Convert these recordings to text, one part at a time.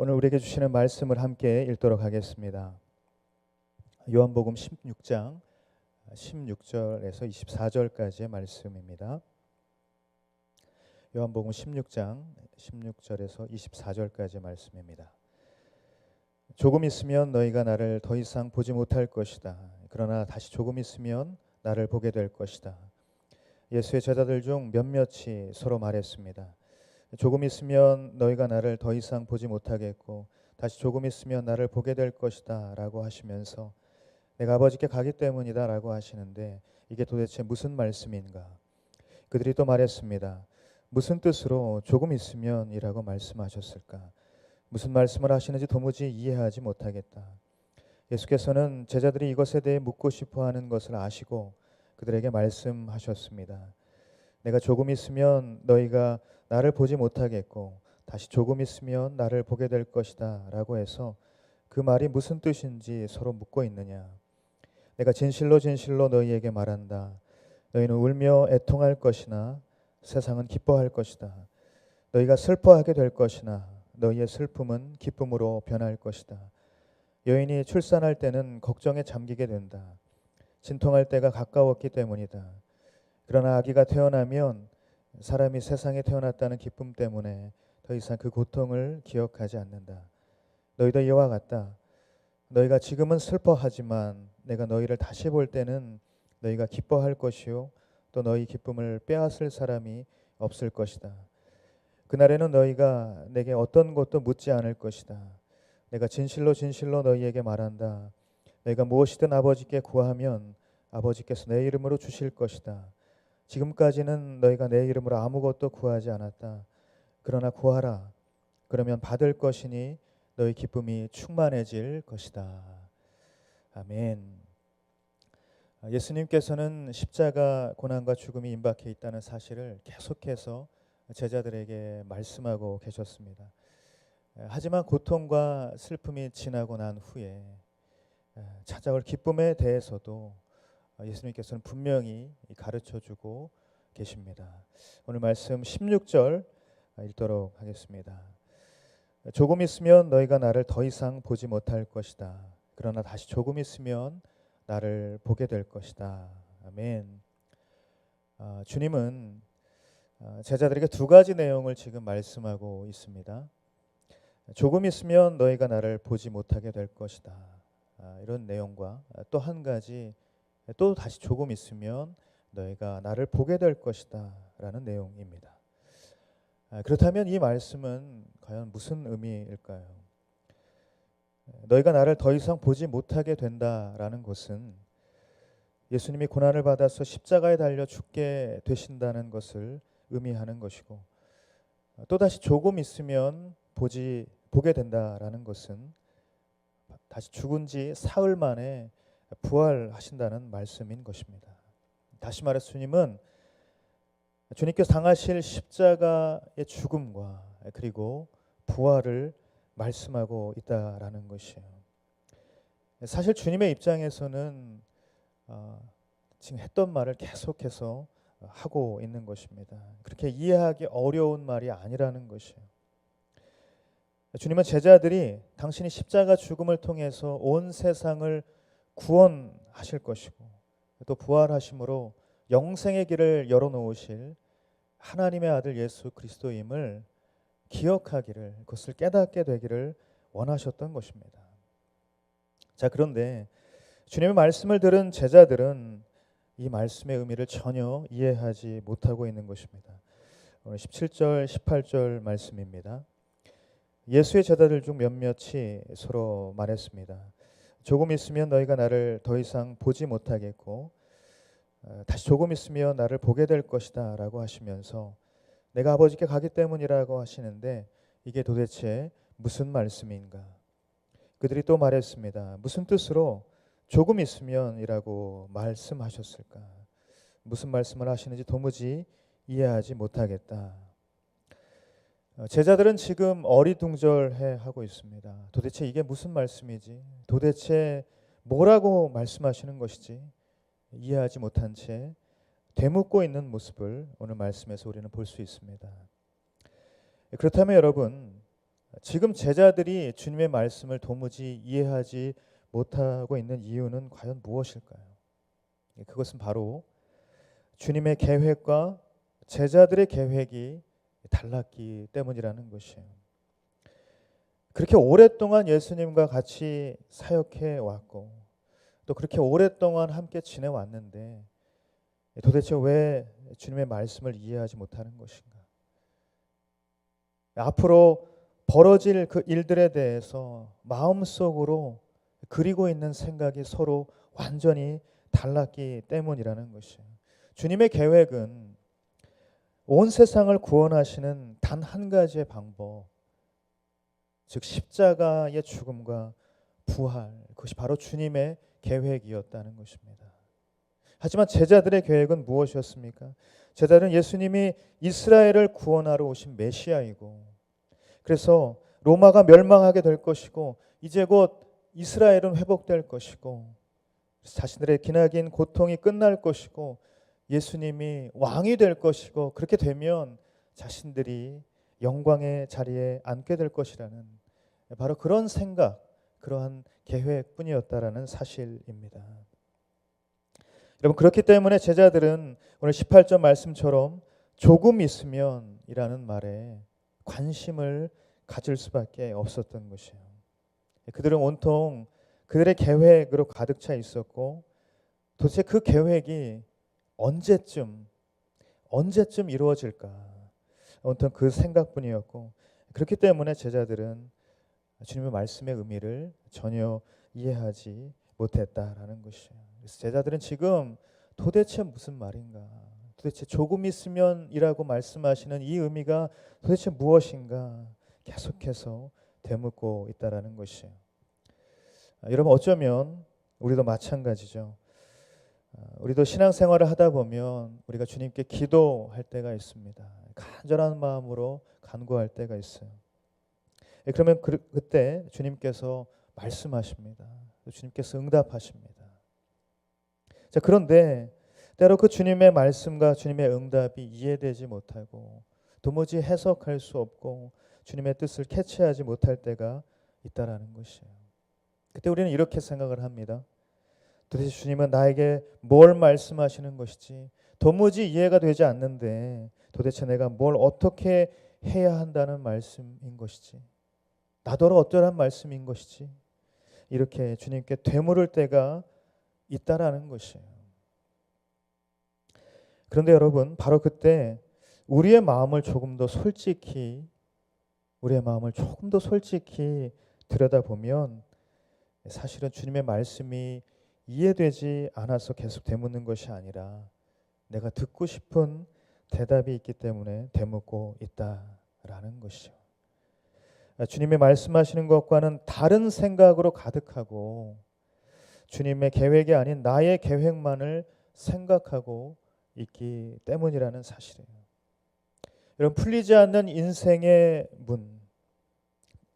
오늘 우리에게 주시는 말씀을 함께 읽도록 하겠습니다. 요한복음 16장 16절에서 24절까지의 말씀입니다. 요한복음 16장 16절에서 24절까지의 말씀입니다. 조금 있으면 너희가 나를 더 이상 보지 못할 것이다. 그러나 다시 조금 있으면 나를 보게 될 것이다. 예수의 제자들 중 몇몇이 서로 말했습니다. 조금 있으면 너희가 나를 더 이상 보지 못하겠고 다시 조금 있으면 나를 보게 될 것이다라고 하시면서 내가 아버지께 가기 때문이다라고 하시는데 이게 도대체 무슨 말씀인가? 그들이 또 말했습니다. 무슨 뜻으로 조금 있으면이라고 말씀하셨을까? 무슨 말씀을 하시는지 도무지 이해하지 못하겠다. 예수께서는 제자들이 이것에 대해 묻고 싶어 하는 것을 아시고 그들에게 말씀하셨습니다. 내가 조금 있으면 너희가 나를 보지 못하겠고 다시 조금 있으면 나를 보게 될 것이다 라고 해서 그 말이 무슨 뜻인지 서로 묻고 있느냐. 내가 진실로 진실로 너희에게 말한다. 너희는 울며 애통할 것이나 세상은 기뻐할 것이다. 너희가 슬퍼하게 될 것이나 너희의 슬픔은 기쁨으로 변할 것이다. 여인이 출산할 때는 걱정에 잠기게 된다. 진통할 때가 가까웠기 때문이다. 그러나 아기가 태어나면 사람이 세상에 태어났다는 기쁨 때문에 더 이상 그 고통을 기억하지 않는다. 너희도 이와 같다. 너희가 지금은 슬퍼하지만 내가 너희를 다시 볼 때는 너희가 기뻐할 것이요 또 너희 기쁨을 빼앗을 사람이 없을 것이다. 그날에는 너희가 내게 어떤 것도 묻지 않을 것이다. 내가 진실로 진실로 너희에게 말한다. 너희가 무엇이든 아버지께 구하면 아버지께서 내 이름으로 주실 것이다. 지금까지는 너희가 내 이름으로 아무것도 구하지 않았다. 그러나 구하라. 그러면 받을 것이니 너희 기쁨이 충만해질 것이다. 아멘. 예수님께서는 십자가 고난과 죽음이 임박해 있다는 사실을 계속해서 제자들에게 말씀하고 계셨습니다. 하지만 고통과 슬픔이 지나고 난 후에 찾아올 기쁨에 대해서도 예수님께서는 분명히 가르쳐 주고 계십니다. 오늘 말씀 16절 읽도록 하겠습니다. 조금 있으면 너희가 나를 더 이상 보지 못할 것이다. 그러나 다시 조금 있으면 나를 보게 될 것이다. 아멘. 아, 주님은 아, 제자들에게 두 가지 내용을 지금 말씀하고 있습니다. 조금 있으면 너희가 나를 보지 못하게 될 것이다. 아, 이런 내용과 또 한 가지 또 다시 조금 있으면 너희가 나를 보게 될 것이다라는 내용입니다. 아, 그렇다면 이 말씀은 과연 무슨 의미일까요? 너희가 나를 더 이상 보지 못하게 된다라는 것은 예수님이 고난을 받아서 십자가에 달려 죽게 되신다는 것을 의미하는 것이고 또 다시 조금 있으면 보지 보게 된다라는 것은 다시 죽은 지 사흘 만에 부활하신다는 말씀인 것입니다. 다시 말해서 주님은 주님께서 당하실 십자가의 죽음과 그리고 부활을 말씀하고 있다라는 것이에요. 사실 주님의 입장에서는 어, 지금 했던 말을 계속해서 하고 있는 것입니다. 그렇게 이해하기 어려운 말이 아니라는 것이에요. 주님은 제자들이 당신이 십자가 죽음을 통해서 온 세상을 구원하실 것이고 또 부활하심으로 영생의 길을 열어놓으실 하나님의 아들 예수 그리스도임을 기억하기를 그것을 깨닫게 되기를 원하셨던 것입니다. 자 그런데 주님의 말씀을 들은 제자들은 이 말씀의 의미를 전혀 이해하지 못하고 있는 것입니다. 오늘 17절, 18절 말씀입니다. 예수의 제자들 중 몇몇이 서로 말했습니다. 조금 있으면 너희가 나를 더 이상 보지 못하겠고 어, 다시 조금 있으면 나를 보게 될 것이다라고 하시면서 내가 아버지께 가기 때문이라고 하시는데 이게 도대체 무슨 말씀인가? 그들이 또 말했습니다. 무슨 뜻으로 조금 있으면이라고 말씀하셨을까? 무슨 말씀을 하시는지 도무지 이해하지 못하겠다. 어, 제자들은 지금 어리둥절해 하고 있습니다. 도대체 이게 무슨 말씀이지? 도대체 뭐라고 말씀하시는 것이지? 이해하지 못한 채 되묻고 있는 모습을 오늘 말씀에서 우리는 볼 수 있습니다. 그렇다면 여러분, 지금 제자들이 주님의 말씀을 도무지 이해하지 못하고 있는 이유는 과연 무엇일까요? 예, 그것은 바로 주님의 계획과 제자들의 계획이 달랐기 때문이라는 것이에요. 그렇게 오랫동안 예수님과 같이 사역해 왔고 또 그렇게 오랫동안 함께 지내왔는데 도대체 왜 주님의 말씀을 이해하지 못하는 것인가? 앞으로 벌어질 그 일들에 대해서 마음속으로 그리고 있는 생각이 서로 완전히 달랐기 때문이라는 것이에요. 주님의 계획은 온 세상을 구원하시는 단 한 가지의 방법, 즉 십자가의 죽음과 부활, 그것이 바로 주님의 계획이었다는 것입니다. 하지만 제자들의 계획은 무엇이었습니까? 제자들은 예수님이 이스라엘을 구원하러 오신 메시아이고, 그래서 로마가 멸망하게 될 것이고, 이제 곧 이스라엘은 회복될 것이고, 자신들의 기나긴 고통이 끝날 것이고, 예수님이 왕이 될 것이고, 그렇게 되면 자신들이 영광의 자리에 앉게 될 것이라는 바로 그런 생각, 그러한 계획뿐이었다라는 사실입니다. 여러분 그렇기 때문에 제자들은 오늘 18절 말씀처럼 조금 있으면이라는 말에 관심을 가질 수밖에 없었던 것이에요. 그들은 온통 그들의 계획으로 가득 차 있었고 도대체 그 계획이 언제쯤 언제쯤 이루어질까 온통 그 생각뿐이었고 그렇기 때문에 제자들은 주님의 말씀의 의미를 전혀 이해하지 못했다라는 것이에요. 그래서 제자들은 지금 도대체 무슨 말인가? 도대체 조금 있으면이라고 말씀하시는 이 의미가 도대체 무엇인가? 계속해서 되묻고 있다라는 것이에요. 아, 여러분 어쩌면 우리도 마찬가지죠. 아, 우리도 신앙생활을 하다 보면 우리가 주님께 기도할 때가 있습니다. 간절한 마음으로 간구할 때가 있어요. 예, 그러면 그, 그때 주님께서 말씀하십니다. 주님께서 응답하십니다. 자, 그런데 때로 그 주님의 말씀과 주님의 응답이 이해되지 못하고 도무지 해석할 수 없고 주님의 뜻을 캐치하지 못할 때가 있다라는 것이에요. 그때 우리는 이렇게 생각을 합니다. 도대체 주님은 나에게 뭘 말씀하시는 것이지? 도무지 이해가 되지 않는데 도대체 내가 뭘 어떻게 해야 한다는 말씀인 것이지? 나더러 어떠한 말씀인 것이지? 이렇게 주님께 되물을 때가 있다라는 것이에요. 그런데 여러분 바로 그때 우리의 마음을 조금 더 솔직히 우리의 마음을 조금 더 솔직히 들여다보면 사실은 주님의 말씀이 이해되지 않아서 계속 되묻는 것이 아니라 내가 듣고 싶은 대답이 있기 때문에 되묻고 있다라는 것이죠. 주님의 말씀하시는 것과는 다른 생각으로 가득하고 주님의 계획이 아닌 나의 계획만을 생각하고 있기 때문이라는 사실이에요. 여러분 풀리지 않는 인생의 문,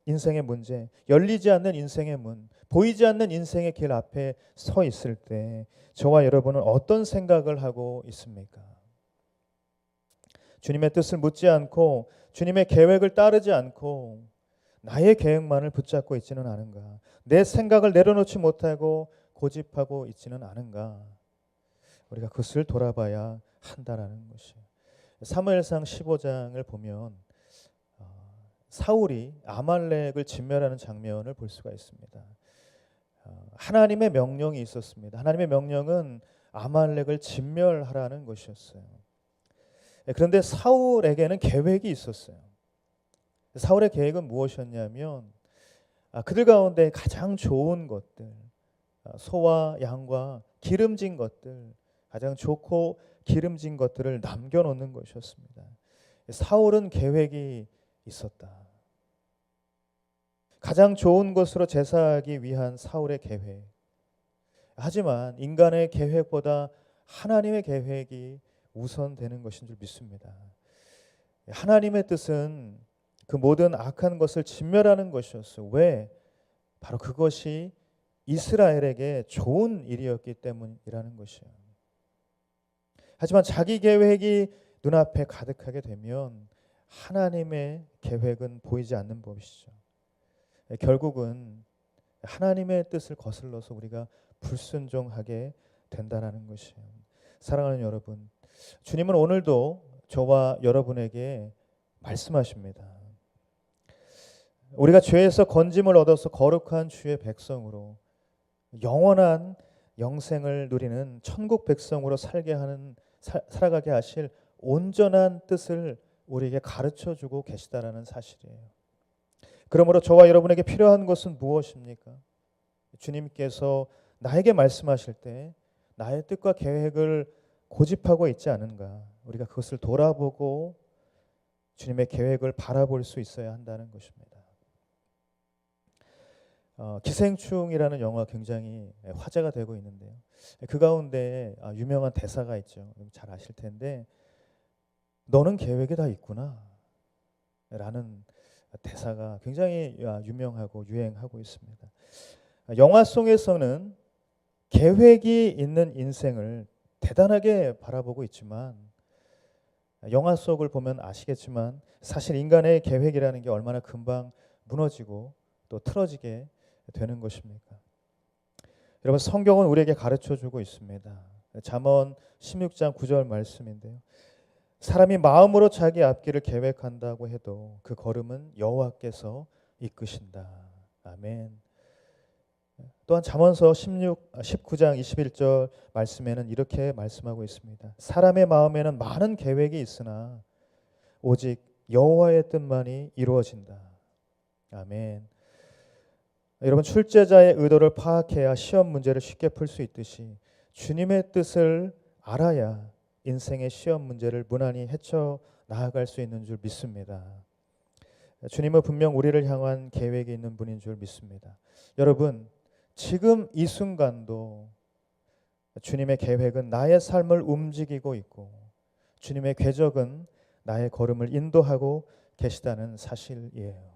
인생의 문제, 열리지 않는 인생의 문, 보이지 않는 인생의 길 앞에 서 있을 때 저와 여러분은 어떤 생각을 하고 있습니까? 주님의 뜻을 묻지 않고 주님의 계획을 따르지 않고 나의 계획만을 붙잡고 있지는 않은가? 내 생각을 내려놓지 못하고 고집하고 있지는 않은가? 우리가 그것을 돌아봐야 한다라는 것이. 사무엘상 15장을 보면 어, 사울이 아말렉을 진멸하는 장면을 볼 수가 있습니다. 어, 하나님의 명령이 있었습니다. 하나님의 명령은 아말렉을 진멸하라는 것이었어요. 그런데 사울에게는 계획이 있었어요. 사울의 계획은 무엇이었냐면 아, 그들 가운데 가장 좋은 것들, 아, 소와 양과 기름진 것들, 가장 좋고 기름진 것들을 남겨놓는 것이었습니다. 사울은 계획이 있었다. 가장 좋은 것으로 제사하기 위한 사울의 계획. 하지만 인간의 계획보다 하나님의 계획이 우선되는 것인 줄 믿습니다. 하나님의 뜻은 그 모든 악한 것을 진멸하는 것이었어. 왜? 바로 그것이 이스라엘에게 좋은 일이었기 때문이라는 것이에요. 하지만 자기 계획이 눈앞에 가득하게 되면 하나님의 계획은 보이지 않는 법이시죠. 결국은 하나님의 뜻을 거슬러서 우리가 불순종하게 된다라는 것이에요. 사랑하는 여러분, 주님은 오늘도 저와 여러분에게 말씀하십니다. 우리가 죄에서 건짐을 얻어서 거룩한 주의 백성으로 영원한 영생을 누리는 천국 백성으로 살게 하는 사, 살아가게 하실 온전한 뜻을 우리에게 가르쳐 주고 계시다라는 사실이에요. 그러므로 저와 여러분에게 필요한 것은 무엇입니까? 주님께서 나에게 말씀하실 때 나의 뜻과 계획을 고집하고 있지 않은가? 우리가 그것을 돌아보고 주님의 계획을 바라볼 수 있어야 한다는 것입니다. 어, 기생충이라는 영화 굉장히 화제가 되고 있는데요. 그 가운데 아, 유명한 대사가 있죠. 잘 아실 텐데 너는 계획이 다 있구나. 라는 대사가 굉장히 아, 유명하고 유행하고 있습니다. 영화 속에서는 계획이 있는 인생을 대단하게 바라보고 있지만 영화 속을 보면 아시겠지만 사실 인간의 계획이라는 게 얼마나 금방 무너지고 또 틀어지게 되는 것입니까? 여러분 성경은 우리에게 가르쳐 주고 있습니다. 잠언 16장 9절 말씀인데요. 사람이 마음으로 자기 앞길을 계획한다고 해도 그 걸음은 여호와께서 이끄신다. 아멘. 또한 잠언서 16 19장 21절 말씀에는 이렇게 말씀하고 있습니다. 사람의 마음에는 많은 계획이 있으나 오직 여호와의 뜻만이 이루어진다. 아멘. 여러분 출제자의 의도를 파악해야 시험 문제를 쉽게 풀 수 있듯이 주님의 뜻을 알아야 인생의 시험 문제를 무난히 헤쳐 나아갈 수 있는 줄 믿습니다. 주님은 분명 우리를 향한 계획이 있는 분인 줄 믿습니다. 여러분 지금 이 순간도 주님의 계획은 나의 삶을 움직이고 있고 주님의 궤적은 나의 걸음을 인도하고 계시다는 사실이에요.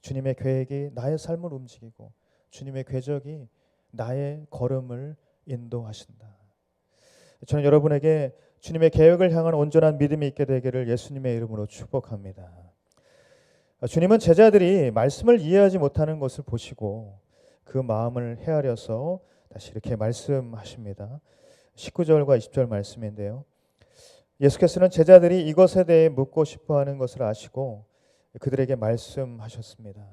주님의 계획이 나의 삶을 움직이고 주님의 궤적이 나의 걸음을 인도하신다. 저는 여러분에게 주님의 계획을 향한 온전한 믿음이 있게 되기를 예수님의 이름으로 축복합니다. 주님은 제자들이 말씀을 이해하지 못하는 것을 보시고 그 마음을 헤아려서 다시 이렇게 말씀하십니다. 19절과 20절 말씀인데요. 예수께서는 제자들이 이것에 대해 묻고 싶어 하는 것을 아시고 그들에게 말씀하셨습니다.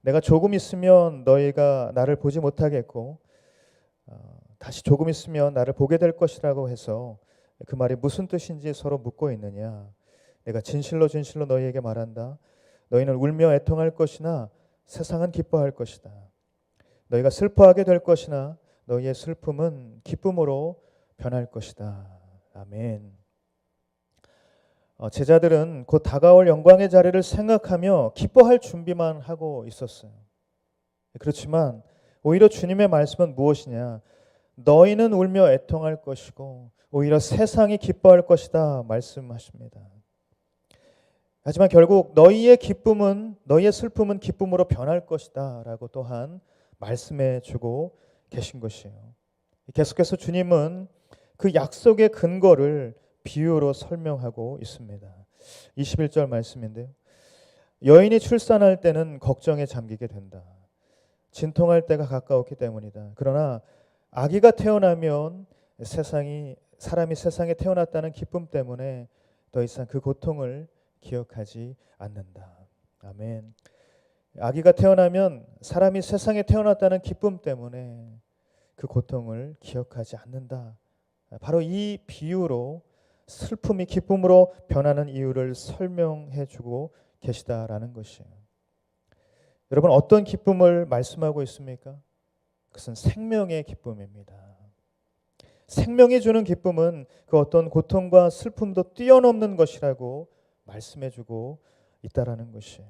내가 조금 있으면 너희가 나를 보지 못하겠고 어, 다시 조금 있으면 나를 보게 될 것이라고 해서 그 말이 무슨 뜻인지 서로 묻고 있느냐. 내가 진실로 진실로 너희에게 말한다. 너희는 울며 애통할 것이나 세상은 기뻐할 것이다. 너희가 슬퍼하게 될 것이나 너희의 슬픔은 기쁨으로 변할 것이다. 아멘. 어, 제자들은 곧 다가올 영광의 자리를 생각하며 기뻐할 준비만 하고 있었어요. 그렇지만 오히려 주님의 말씀은 무엇이냐? 너희는 울며 애통할 것이고 오히려 세상이 기뻐할 것이다 말씀하십니다. 하지만 결국 너희의 기쁨은 너희의 슬픔은 기쁨으로 변할 것이다라고 또한 말씀해 주고 계신 것이에요. 계속해서 주님은 그 약속의 근거를 비유로 설명하고 있습니다. 21절 말씀인데요. 여인이 출산할 때는 걱정에 잠기게 된다. 진통할 때가 가까웠기 때문이다. 그러나 아기가 태어나면 세상이 사람이 세상에 태어났다는 기쁨 때문에 더 이상 그 고통을 기억하지 않는다. 아멘. 아기가 태어나면 사람이 세상에 태어났다는 기쁨 때문에 그 고통을 기억하지 않는다. 바로 이 비유로 슬픔이 기쁨으로 변하는 이유를 설명해 주고 계시다라는 것이에요. 여러분 어떤 기쁨을 말씀하고 있습니까? 그것은 생명의 기쁨입니다. 생명이 주는 기쁨은 그 어떤 고통과 슬픔도 뛰어넘는 것이라고 말씀해 주고 있다라는 것이에요.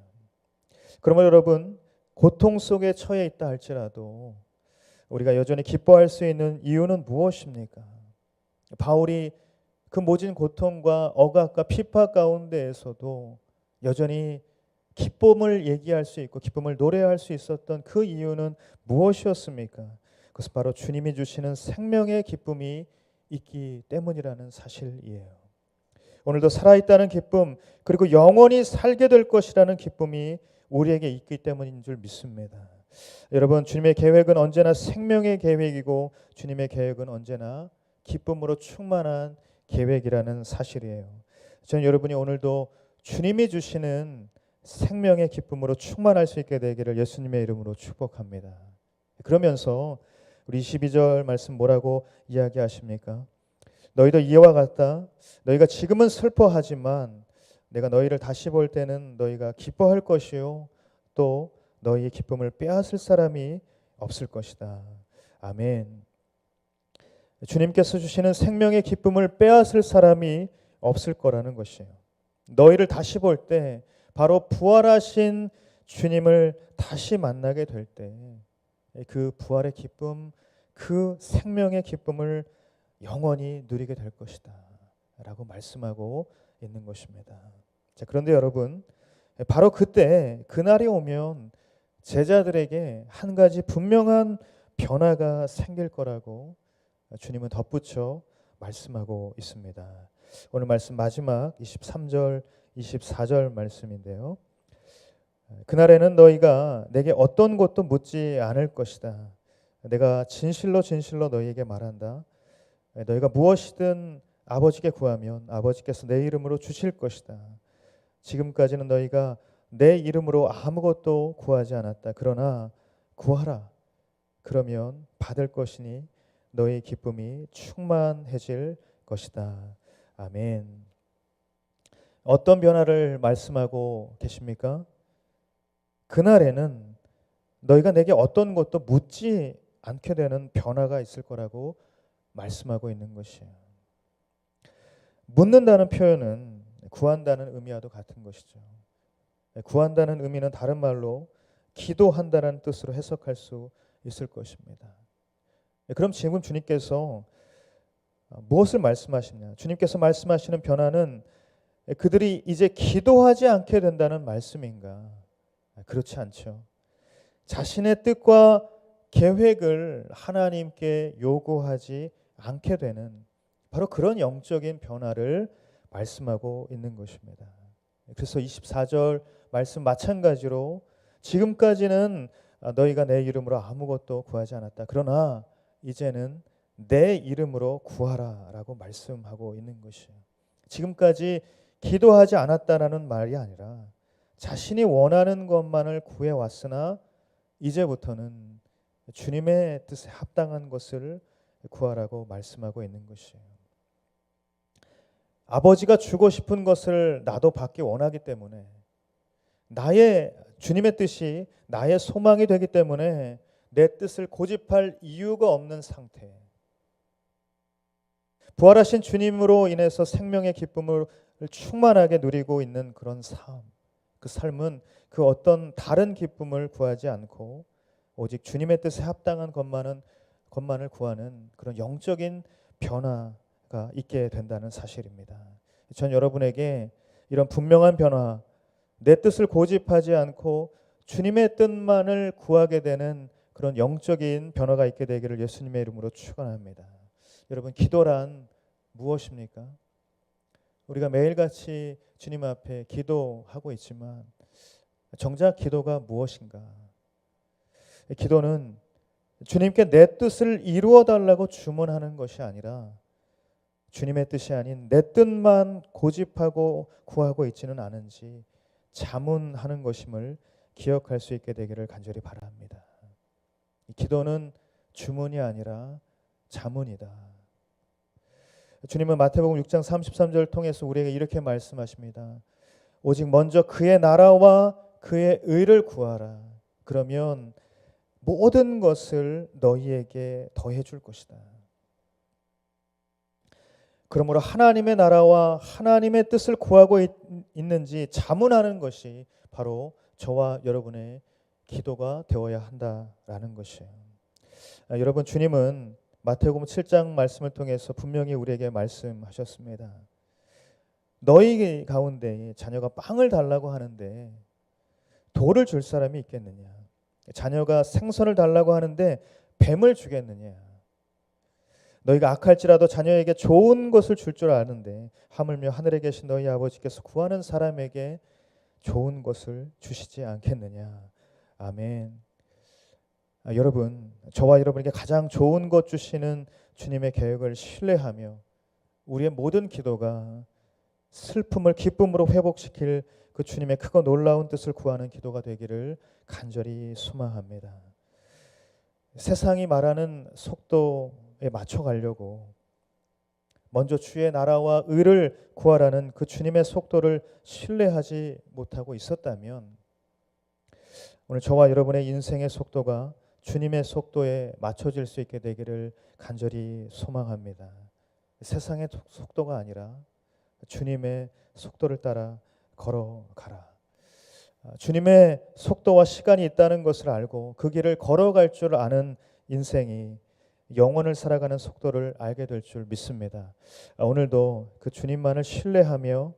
그러면 여러분 고통 속에 처해 있다 할지라도 우리가 여전히 기뻐할 수 있는 이유는 무엇입니까? 바울이 그 모진 고통과 억압과 피파 가운데에서도 여전히 기쁨을 얘기할 수 있고 기쁨을 노래할 수 있었던 그 이유는 무엇이었습니까? 그것은 바로 주님이 주시는 생명의 기쁨이 있기 때문이라는 사실이에요. 오늘도 살아있다는 기쁨 그리고 영원히 살게 될 것이라는 기쁨이 우리에게 있기 때문인 줄 믿습니다. 여러분 주님의 계획은 언제나 생명의 계획이고 주님의 계획은 언제나 기쁨으로 충만한 계획이라는 사실이에요. 저는 여러분이 오늘도 주님이 주시는 생명의 기쁨으로 충만할 수 있게 되기를 예수님의 이름으로 축복합니다. 그러면서 우리 22절 말씀 뭐라고 이야기하십니까? 너희도 이와 같다. 너희가 지금은 슬퍼하지만 내가 너희를 다시 볼 때는 너희가 기뻐할 것이요 또 너희의 기쁨을 빼앗을 사람이 없을 것이다. 아멘. 주님께서 주시는 생명의 기쁨을 빼앗을 사람이 없을 거라는 것이에요. 너희를 다시 볼 때 바로 부활하신 주님을 다시 만나게 될 때 그 부활의 기쁨, 그 생명의 기쁨을 영원히 누리게 될 것이다. 라고 말씀하고 있는 것입니다. 자, 그런데 여러분, 바로 그때 그날이 오면 제자들에게 한 가지 분명한 변화가 생길 거라고 주님은 덧붙여 말씀하고 있습니다. 오늘 말씀 마지막 23절, 24절 말씀인데요. 그날에는 너희가 내게 어떤 것도 묻지 않을 것이다. 내가 진실로 진실로 너희에게 말한다. 너희가 무엇이든 아버지께 구하면 아버지께서 내 이름으로 주실 것이다. 지금까지는 너희가 내 이름으로 아무것도 구하지 않았다. 그러나 구하라. 그러면 받을 것이니 너희 기쁨이 충만해질 것이다. 아멘. 어떤 변화를 말씀하고 계십니까? 그날에는 너희가 내게 어떤 것도 묻지 않게 되는 변화가 있을 거라고 말씀하고 있는 것이에요. 묻는다는 표현은 구한다는 의미와도 같은 것이죠. 구한다는 의미는 다른 말로 기도한다는 뜻으로 해석할 수 있을 것입니다. 그럼 지금 주님께서 무엇을 말씀하시냐? 주님께서 말씀하시는 변화는 그들이 이제 기도하지 않게 된다는 말씀인가? 그렇지 않죠. 자신의 뜻과 계획을 하나님께 요구하지 않게 되는 바로 그런 영적인 변화를 말씀하고 있는 것입니다. 그래서 24절 말씀 마찬가지로 지금까지는 너희가 내 이름으로 아무것도 구하지 않았다. 그러나 이제는 내 이름으로 구하라라고 말씀하고 있는 것이에요. 지금까지 기도하지 않았다라는 말이 아니라 자신이 원하는 것만을 구해 왔으나 이제부터는 주님의 뜻에 합당한 것을 구하라고 말씀하고 있는 것이에요. 아버지가 주고 싶은 것을 나도 받기 원하기 때문에 나의 주님의 뜻이 나의 소망이 되기 때문에 내 뜻을 고집할 이유가 없는 상태. 부활하신 주님으로 인해서 생명의 기쁨을 충만하게 누리고 있는 그런 삶. 그 삶은 그 어떤 다른 기쁨을 구하지 않고 오직 주님의 뜻에 합당한 것만은 것만을 구하는 그런 영적인 변화가 있게 된다는 사실입니다. 전 여러분에게 이런 분명한 변화, 내 뜻을 고집하지 않고 주님의 뜻만을 구하게 되는 그런 영적인 변화가 있게 되기를 예수님의 이름으로 축원합니다. 여러분 기도란 무엇입니까? 우리가 매일같이 주님 앞에 기도하고 있지만 정작 기도가 무엇인가? 기도는 주님께 내 뜻을 이루어 달라고 주문하는 것이 아니라 주님의 뜻이 아닌 내 뜻만 고집하고 구하고 있지는 않은지 자문하는 것임을 기억할 수 있게 되기를 간절히 바랍니다. 기도는 주문이 아니라 자문이다. 주님은 마태복음 6장 33절 통해서 우리에게 이렇게 말씀하십니다. 오직 먼저 그의 나라와 그의 의를 구하라. 그러면 모든 것을 너희에게 더해 줄 것이다. 그러므로 하나님의 나라와 하나님의 뜻을 구하고 있, 는지 자문하는 것이 바로 저와 여러분의 기도가 되어야 한다라는 것이에요. 아, 여러분 주님은 마태복음 7장 말씀을 통해서 분명히 우리에게 말씀하셨습니다. 너희 가운데 자녀가 빵을 달라고 하는데 돌을 줄 사람이 있겠느냐? 자녀가 생선을 달라고 하는데 뱀을 주겠느냐? 너희가 악할지라도 자녀에게 좋은 것을 줄줄 아는데 하물며 하늘에 계신 너희 아버지께서 구하는 사람에게 좋은 것을 주시지 않겠느냐. 아멘. 아, 여러분, 저와 여러분에게 가장 좋은 것 주시는 주님의 계획을 신뢰하며 우리의 모든 기도가 슬픔을 기쁨으로 회복시킬 그 주님의 크고 놀라운 뜻을 구하는 기도가 되기를 간절히 소망합니다. 세상이 말하는 속도에 맞춰 가려고 먼저 주의 나라와 의를 구하라는 그 주님의 속도를 신뢰하지 못하고 있었다면 오늘 저와 여러분의 인생의 속도가 주님의 속도에 맞춰질 수 있게 되기를 간절히 소망합니다. 세상의 속도가 아니라 주님의 속도를 따라 걸어가라. 아, 주님의 속도와 시간이 있다는 것을 알고 그 길을 걸어갈 줄 아는 인생이 영혼을 살아가는 속도를 알게 될 줄 믿습니다. 아, 오늘도 그 주님만을 신뢰하며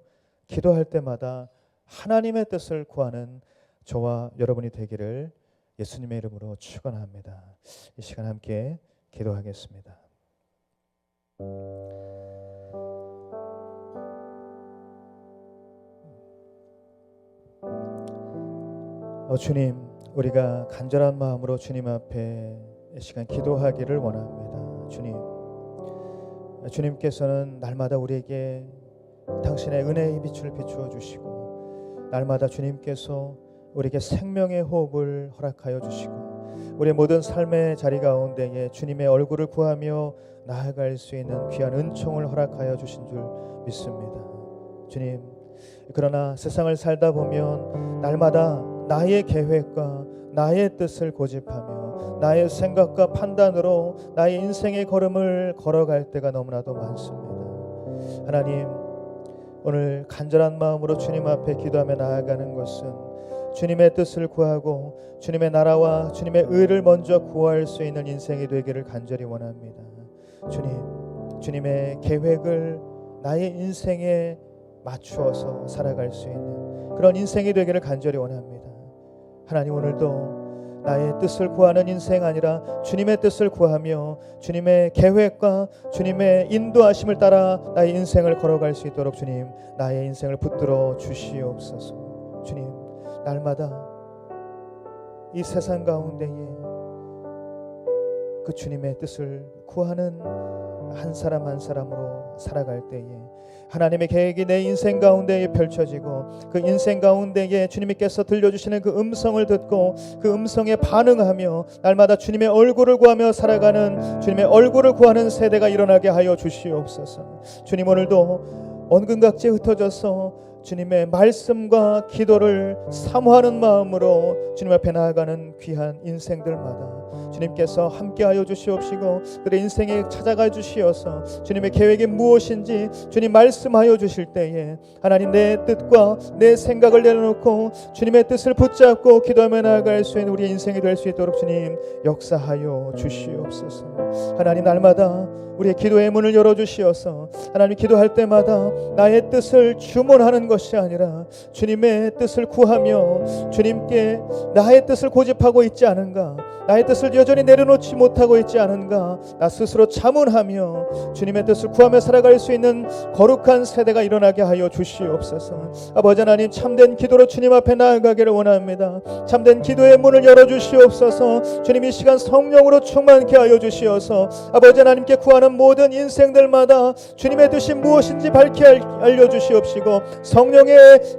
기도할 때마다 하나님의 뜻을 구하는 저와 여러분이 되기를 예수님의 이름으로 축원합니다. 이 시간 함께 기도하겠습니다. 어, 주님, 우리가 간절한 마음으로 주님 앞에 이 시간 기도하기를 원합니다. 주님, 주님께서는 날마다 우리에게 당신의 은혜의 빛을 비추어 주시고 날마다 주님께서 우리에게 생명의 호흡을 허락하여 주시고 우리의 모든 삶의 자리 가운데에 주님의 얼굴을 구하며 나아갈 수 있는 귀한 은총을 허락하여 주신 줄 믿습니다. 주님, 그러나 세상을 살다 보면 날마다 나의 계획과 나의 뜻을 고집하며 나의 생각과 판단으로 나의 인생의 걸음을 걸어갈 때가 너무나도 많습니다. 하나님, 오늘 간절한 마음으로 주님 앞에 기도하며 나아가는 것은 주님의 뜻을 구하고 주님의 나라와 주님의 의를 먼저 구할 수 있는 인생이 되기를 간절히 원합니다. 주님, 주님의 계획을 나의 인생에 맞추어서 살아갈 수 있는 그런 인생이 되기를 간절히 원합니다. 하나님 오늘도 나의 뜻을 구하는 인생 아니라 주님의 뜻을 구하며 주님의 계획과 주님의 인도하심을 따라 나의 인생을 걸어갈 수 있도록 주님 나의 인생을 붙들어 주시옵소서. 주님 날마다 이 세상 가운데에 그 주님의 뜻을 구하는 한 사람 한 사람으로 살아갈 때에 하나님의 계획이 내 인생 가운데에 펼쳐지고 그 인생 가운데에 주님께서 들려주시는 그 음성을 듣고 그 음성에 반응하며 날마다 주님의 얼굴을 구하며 살아가는 주님의 얼굴을 구하는 세대가 일어나게 하여 주시옵소서. 주님 오늘도 언근각지에 흩어져서 주님의 말씀과 기도를 사모하는 마음으로 주님 앞에 나아가는 귀한 인생들마다 주님께서 함께하여 주시옵시고 그들의 인생에 찾아가 주시어서 주님의 계획이 무엇인지 주님 말씀하여 주실 때에 하나님 내 뜻과 내 생각을 내려놓고 주님의 뜻을 붙잡고 기도하며 나아갈 수 있는 우리 인생이 될 수 있도록 주님 역사하여 주시옵소서. 하나님 날마다 우리의 기도의 문을 열어 주시어서 하나님 기도할 때마다 나의 뜻을 주문하는 것이 아니라 주님의 뜻을 구하며 주님께 나의 뜻을 고집하고 있지 않은가 나의 뜻을 여전히 내려놓지 못하고 있지 않은가? 나 스스로 자문하며 주님의 뜻을 구하며 살아갈 수 있는 거룩한 세대가 일어나게 하여 주시옵소서. 아버지 하나님 참된 기도로 주님 앞에 나아가기를 원합니다. 참된 기도의 문을 열어 주시옵소서. 주님 이 시간 성령으로 충만케 하여 주시어서 아버지 하나님께 구하는 모든 인생들마다 주님의 뜻이 무엇인지 밝히 알려 주시옵시고 성령의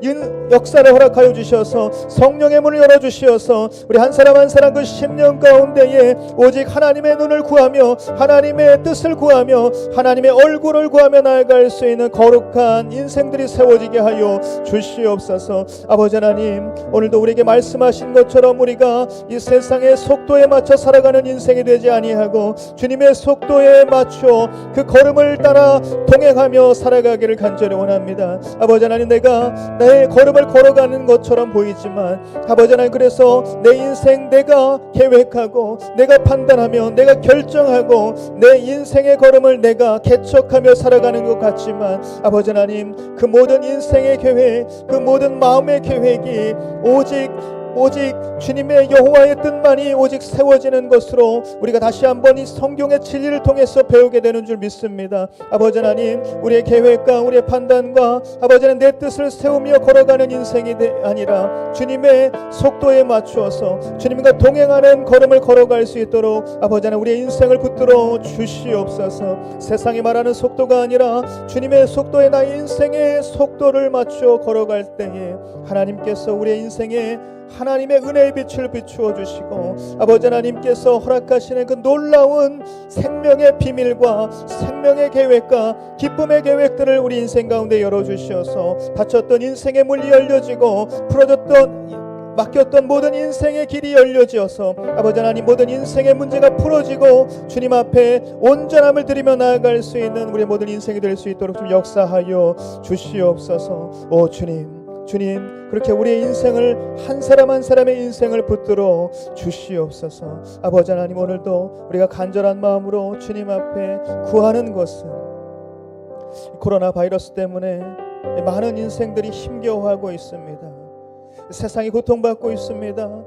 역사를 허락하여 주셔서 성령의 문을 열어 주시어서 우리 한 사람 한 사람 그 심령 가운데에 오직 하나님의 눈을 구하며 하나님의 뜻을 구하며 하나님의 얼굴을 구하며 나아갈 수 있는 거룩한 인생들이 세워지게 하여 주시옵소서. 아버지 하나님, 오늘도 우리에게 말씀하신 것처럼 우리가 이 세상의 속도에 맞춰 살아가는 인생이 되지 아니하고 주님의 속도에 맞춰 그 걸음을 따라 동행하며 살아가기를 간절히 원합니다. 아버지 하나님, 내가 나의 걸음을 걸어가는 것처럼 보이지만 아버지 하나님 그래서 내 인생 내가 계획 하고 내가 판단하며 내가 결정하고 내 인생의 걸음을 내가 개척하며 살아가는 것 같지만 아버지 하나님 그 모든 인생의 계획 그 모든 마음의 계획이 오직 오직 주님의 여호와의 뜻만이 오직 세워지는 것으로 우리가 다시 한번 이 성경의 진리를 통해서 배우게 되는 줄 믿습니다. 아버지 하나님, 우리의 계획과 우리의 판단과 아버지는 내 뜻을 세우며 걸어가는 인생이 되- 아니라 주님의 속도에 맞추어서 주님과 동행하는 걸음을 걸어갈 수 있도록 아버지 하나님 우리의 인생을 붙들어 주시옵소서. 세상이 말하는 속도가 아니라 주님의 속도에 나의 인생의 속도를 맞추어 걸어갈 때에 하나님께서 우리의 인생에 하나님의 은혜의 빛을 비추어 주시고 아버지 하나님께서 허락하시는 그 놀라운 생명의 비밀과 생명의 계획과 기쁨의 계획들을 우리 인생 가운데 열어 주시어서 닫혔던 인생의 문이 열려지고 풀어졌던 맡겼던 모든 인생의 길이 열려지어서 아버지 하나님 모든 인생의 문제가 풀어지고 주님 앞에 온전함을 드리며 나아갈 수 있는 우리 모든 인생이 될 수 있도록 좀 역사하여 주시옵소서. 오 주님 주님 그렇게 우리의 인생을 한 사람 한 사람의 인생을 붙들어 주시옵소서. 아버지 하나님 오늘도 우리가 간절한 마음으로 주님 앞에 구하는 것은 코로나 바이러스 때문에 많은 인생들이 힘겨워하고 있습니다. 세상이 고통받고 있습니다.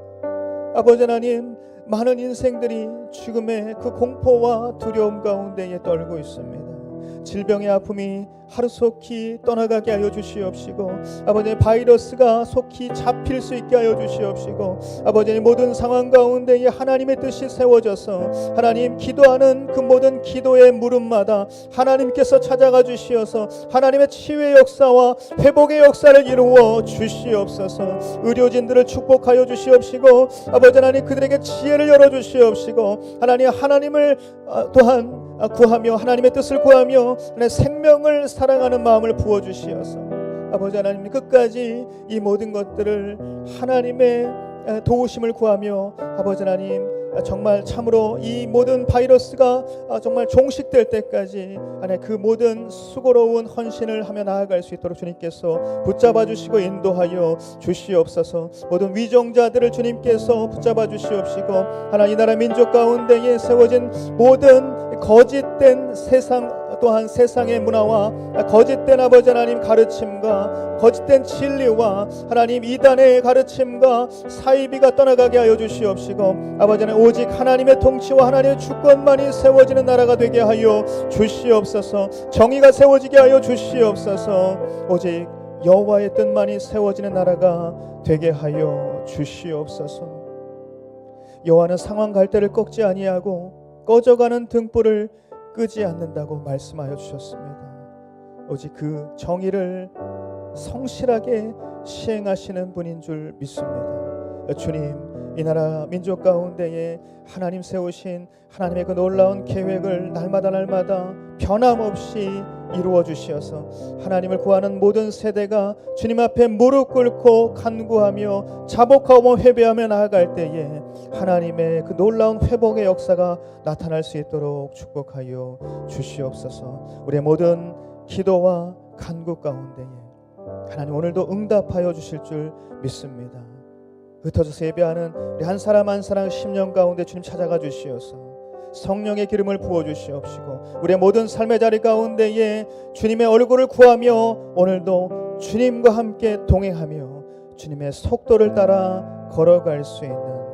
아버지 하나님 많은 인생들이 죽음의 그 공포와 두려움 가운데에 떨고 있습니다 질병의 아픔이 하루속히 떠나가게 하여 주시옵시고 아버지 바이러스가 속히 잡힐 수 있게 하여 주시옵시고 아버지 모든 상황 가운데 에 하나님의 뜻이 세워져서 하나님 기도하는 그 모든 기도의 물음마다 하나님께서 찾아가 주시어서 하나님의 치유의 역사와 회복의 역사를 이루어 주시옵소서. 의료진들을 축복하여 주시옵시고 아버지 하나님 그들에게 지혜를 열어 주시옵시고 하나님 하나님을 아, 또한 아, 구하며 하나님의 뜻을 구하며 하나님의 생명을 사랑하는 마음을 부어 주시어서 아버지 하나님 끝까지 이 모든 것들을 하나님의 아, 도우심을 구하며 아버지 하나님 아, 정말 참으로 이 모든 바이러스가 아, 정말 종식될 때까지 안에 그 모든 수고로운 헌신을 하며 나아갈 수 있도록 주님께서 붙잡아 주시고 인도하여 주시옵소서. 모든 위정자들을 주님께서 붙잡아 주시옵시고 하나님 이 나라 민족 가운데에 세워진 모든 거짓된 세상 또한 세상의 문화와 거짓된 아버지 하나님 가르침과 거짓된 진리와 하나님 이단의 가르침과 사이비가 떠나가게 하여 주시옵시고 아버지 하나님 오직 하나님의 통치와 하나님의 주권만이 세워지는 나라가 되게 하여 주시옵소서. 정의가 세워지게 하여 주시옵소서. 오직 여호와의 뜻만이 세워지는 나라가 되게 하여 주시옵소서. 여호와는 상황 갈대를 꺾지 아니하고 꺼져가는 등불을 끄지 않는다고 말씀하여 주셨습니다. 오직 그 정의를 성실하게 시행하시는 분인 줄 믿습니다. 주님, 이 나라 민족 가운데에 하나님 세우신 하나님의 그 놀라운 계획을 날마다 날마다 변함없이 이루어 주시어서 하나님을 구하는 모든 세대가 주님 앞에 무릎 꿇고 간구하며 자복하고 회개하며 나아갈 때에 하나님의 그 놀라운 회복의 역사가 나타날 수 있도록 축복하여 주시옵소서. 우리의 모든 기도와 간구 가운데에 하나님 오늘도 응답하여 주실 줄 믿습니다. 흩어져서 예배하는 우리 한 사람 한 사람 심령 가운데 주님 찾아가 주시어서 성령의 기름을 부어 주시옵시고 우리의 모든 삶의 자리 가운데에 주님의 얼굴을 구하며 오늘도 주님과 함께 동행하며 주님의 속도를 따라 걸어갈 수 있는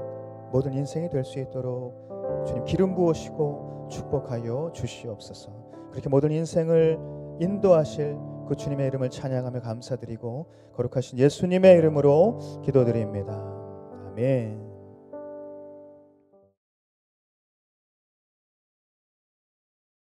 모든 인생이 될 수 있도록 주님 기름 부으시고 축복하여 주시옵소서. 그렇게 모든 인생을 인도하실 그 주님의 이름을 찬양하며 감사드리고 거룩하신 예수님의 이름으로 기도드립니다. 아멘.